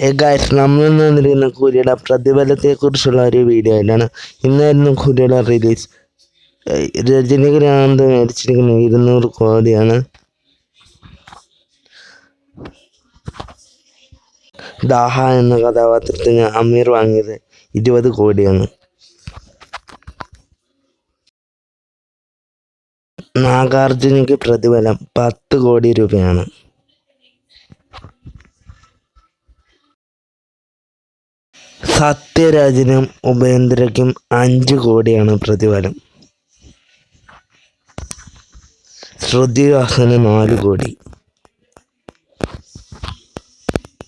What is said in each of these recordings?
Guys നമ്മൾ വന്നിരിക്കുന്ന കൂലിയുടെ പ്രതിഫലത്തെക്കുറിച്ചുള്ള ഒരു വീഡിയോ ആണ് ഇന്നായിരുന്നു കൂലിയുടെ റിലീസ് രജനികാന്ത് മേടിച്ചിരിക്കുന്ന ഇരുന്നൂറ് കോടിയാണ്. ദാഹ എന്ന കഥാപാത്രത്തിന് അമീർ വാങ്ങിയത് ഇരുപത് കോടിയാണ്. നാഗാർജുനയ്ക്ക് പ്രതിഫലം പത്ത് കോടി രൂപയാണ്. സത്യരാജിനും ഉപേന്ദ്രയ്ക്കും അഞ്ച് കോടിയാണ് പ്രതിഫലം. ശ്രുതിഹാസന് നാല് കോടി.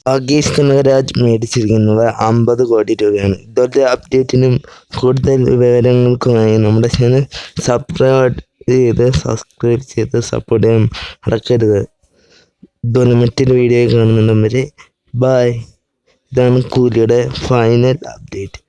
ഭാഗ്യേഷ് കനകരാജ് മേടിച്ചിരിക്കുന്നത് അമ്പത് കോടി രൂപയാണ്. ഇതുപോലത്തെ അപ്ഡേറ്റിനും കൂടുതൽ വിവരങ്ങൾക്കുമായി നമ്മുടെ ചാനൽ സബ്സ്ക്രൈബ് ചെയ്ത് സബ്സ്ക്രൈബ് ചെയ്ത് സപ്പോർട്ട് ചെയ്യാൻ മറക്കരുത്. ഇതുപോലെ മറ്റൊരു വീഡിയോ കാണുന്നുണ്ടെങ്കിൽ ബൈ ഇതാണ് കൂലിയുടെ ഫൈനൽ അപ്ഡേറ്റ്